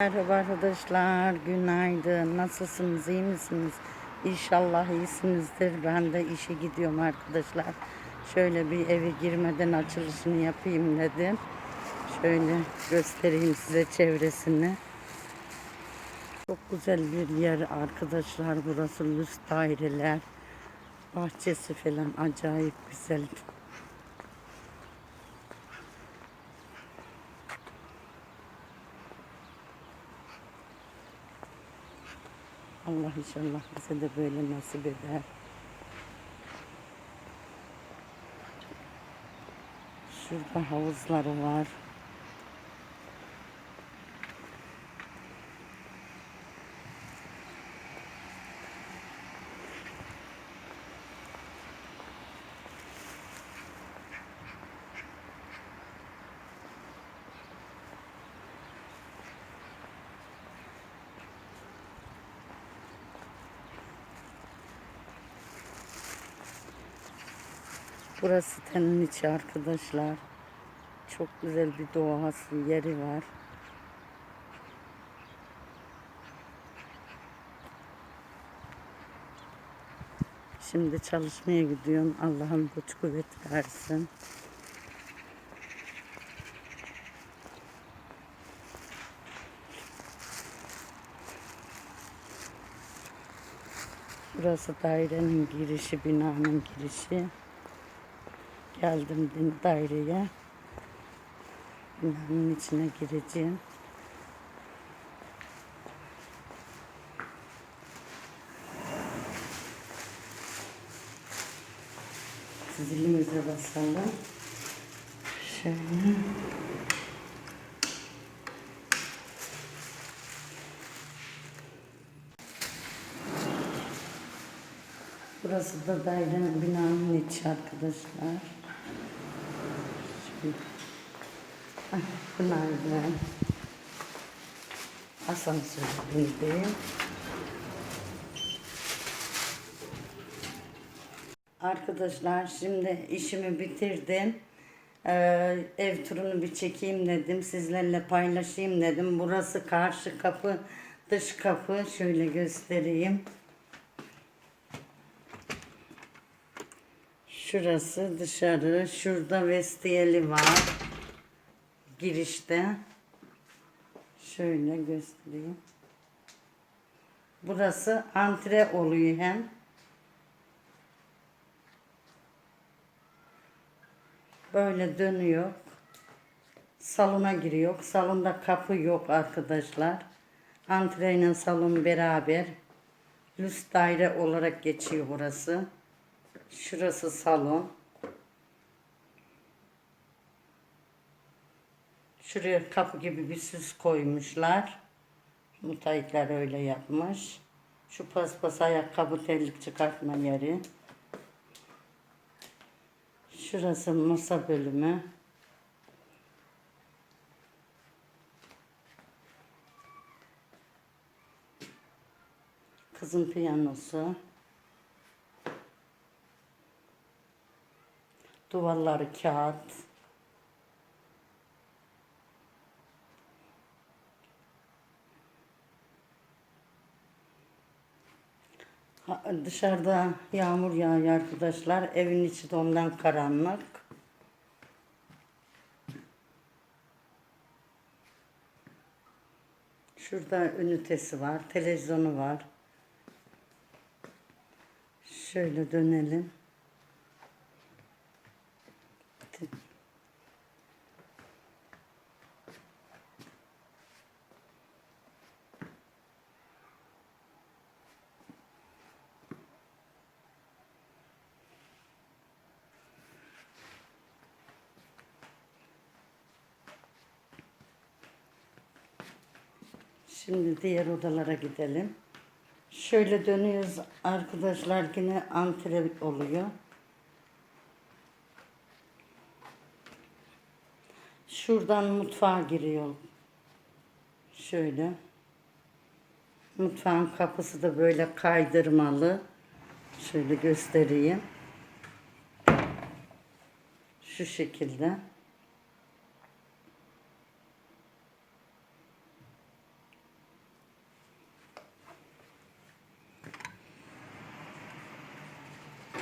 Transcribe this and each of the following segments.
Merhaba arkadaşlar, günaydın. Nasılsınız, iyi misiniz? İnşallah iyisinizdir. Ben de işe gidiyorum arkadaşlar. Şöyle bir eve girmeden açılışını yapayım dedim. Şöyle göstereyim size çevresini. Çok güzel bir yer arkadaşlar. Burası lüks daireler. Bahçesi falan acayip güzel. Allah inşallah bize de böyle nasip eder. Şurada havuzları var. Burası sitenin içi arkadaşlar. Çok güzel bir doğası yeri var. Şimdi çalışmaya gidiyorum. Allah'ım güç kuvvet versin. Burası dairenin girişi, binanın girişi. Geldim daireye. Binanın içine gireceğim. Zilimize basalım. Şöyle. Burası da dairenin binanın içi arkadaşlar. Ah, Günaydın. Asansöründeyim. Arkadaşlar şimdi işimi bitirdim. Ee, ev turunu bir çekeyim dedim. Sizlerle paylaşayım dedim. Burası karşı kapı, dış kapı. Şöyle göstereyim. Şurası dışarı. Şurada vestiyeli var. Girişte. Şöyle göstereyim. Burası antre oluyor hem. Böyle dönüyor. Salona giriyor. Salonda kapı yok arkadaşlar. Antreyle salon beraber. Lüks daire olarak geçiyor burası. Şurası salon. Şuraya kapı gibi bir süs koymuşlar. Müteahhitler öyle yapmış. Şu paspas ayakkabı terlik çıkartma yeri. Şurası masa bölümü. Kızın piyanosu. Duvarları kağıt. Dışarıda yağmur yağıyor arkadaşlar. Evin içi de ondan karanlık. Şurada ünitesi var, televizyonu var. Şöyle dönelim. Şimdi diğer odalara gidelim. Şöyle dönüyoruz arkadaşlar yine antre oluyor. Şuradan mutfağa giriyor. Şöyle. Mutfağın kapısı da böyle kaydırmalı. Şöyle göstereyim. Şu şekilde.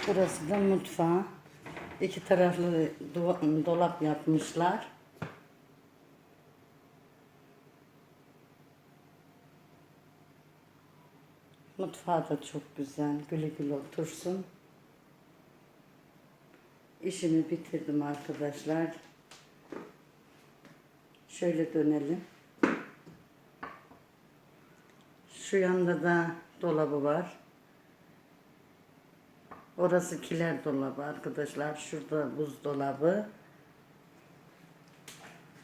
Burası da mutfağı. İki taraflı do- dolap yapmışlar. Mutfağı da çok güzel. Güle güle otursun. İşimi bitirdim arkadaşlar. Şöyle dönelim. Şu yanda da dolabı var. Orası kiler dolabı arkadaşlar. Şurada buzdolabı.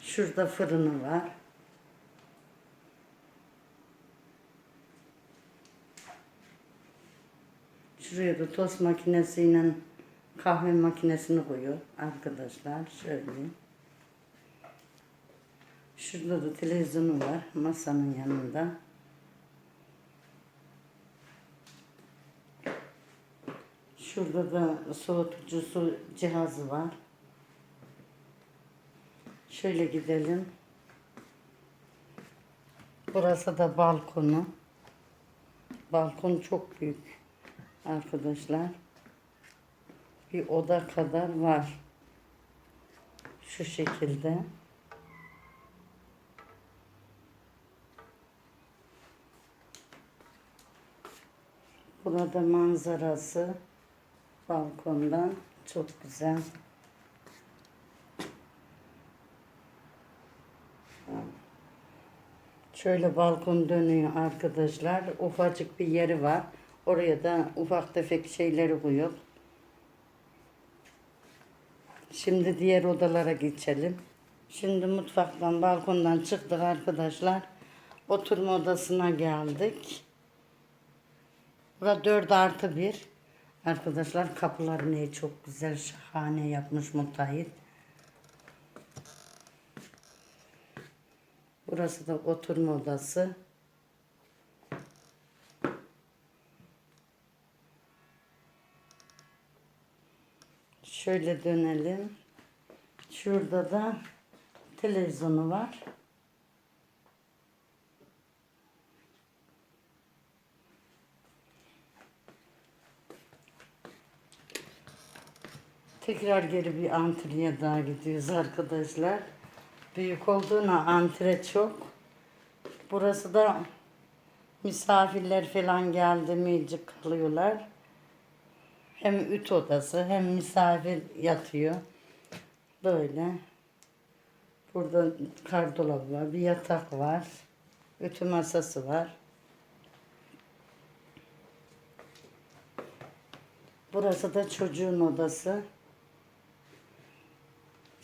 Şurada fırını var. Şuraya da tost makinesiyle kahve makinesini koyuyor arkadaşlar. Şöyle. Şurada da televizyonu var masanın yanında. Şurada da soğutucu su cihazı var. Şöyle gidelim. Burası da balkonu. Balkon çok büyük arkadaşlar. Bir oda kadar var. Şu şekilde. Burada manzarası balkondan çok güzel. Şöyle balkon dönüyor arkadaşlar. Ufacık bir yeri var. Oraya da ufak tefek şeyleri koyuyor. Şimdi diğer odalara geçelim. Şimdi mutfaktan, balkondan çıktık arkadaşlar. Oturma odasına geldik. Burada 4 artı 1. Arkadaşlar kapıları ne çok güzel şahane yapmış müteahhit. Burası da oturma odası. Şöyle dönelim. Şurada da televizyonu var. Tekrar geri bir antreye daha gidiyoruz arkadaşlar. Büyük olduğuna antre çok. Burası da misafirler falan geldi mi kalıyorlar. Hem üt odası hem misafir yatıyor. Böyle. Burada kardolabı var, bir yatak var. Ütü masası var. Burası da çocuğun odası.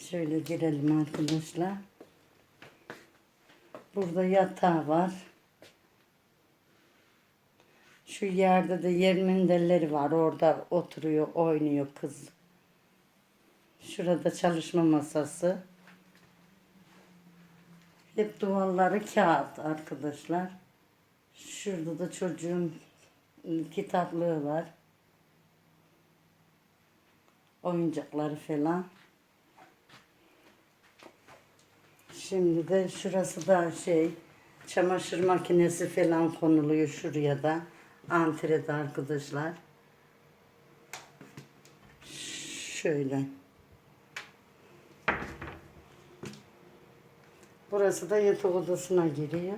Şöyle girelim arkadaşlar. Burada yatağı var. Şu yerde de yer minderleri var. Orada oturuyor, oynuyor kız. Şurada çalışma masası. Hep duvarları kağıt arkadaşlar. Şurada da çocuğun kitaplığı var. Oyuncakları falan. Şimdi de şurası da şey çamaşır makinesi falan konuluyor şuraya da. Antrede arkadaşlar. Şöyle. Burası da yatak odasına giriyor.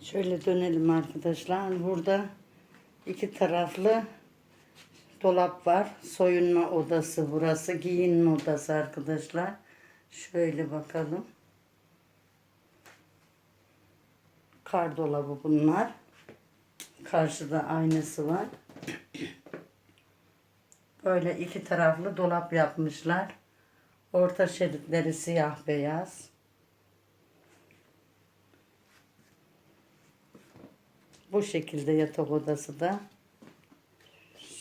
Şöyle dönelim arkadaşlar. Burada iki taraflı dolap var. Soyunma odası burası. Giyinme odası arkadaşlar. Şöyle bakalım. Kar dolabı bunlar. Karşıda aynası var. Böyle iki taraflı dolap yapmışlar. Orta şeritleri siyah beyaz. Bu şekilde yatak odası da.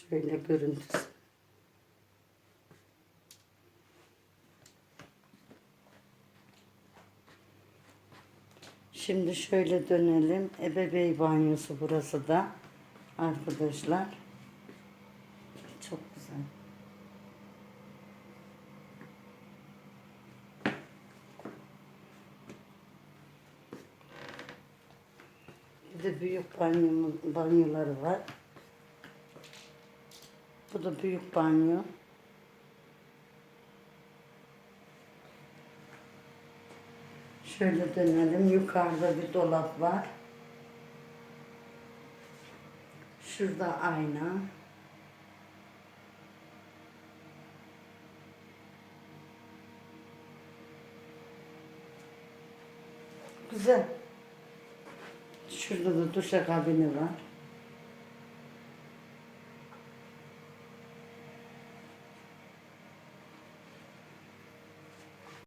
Şöyle görüntüsü. Şimdi şöyle dönelim. Ebevey banyosu burası da. Arkadaşlar. Çok güzel. Bir de büyük banyo, banyoları var. Bu da büyük banyo. Şöyle dönelim. Yukarıda bir dolap var. Şurada ayna. Güzel. Şurada da duşakabini var.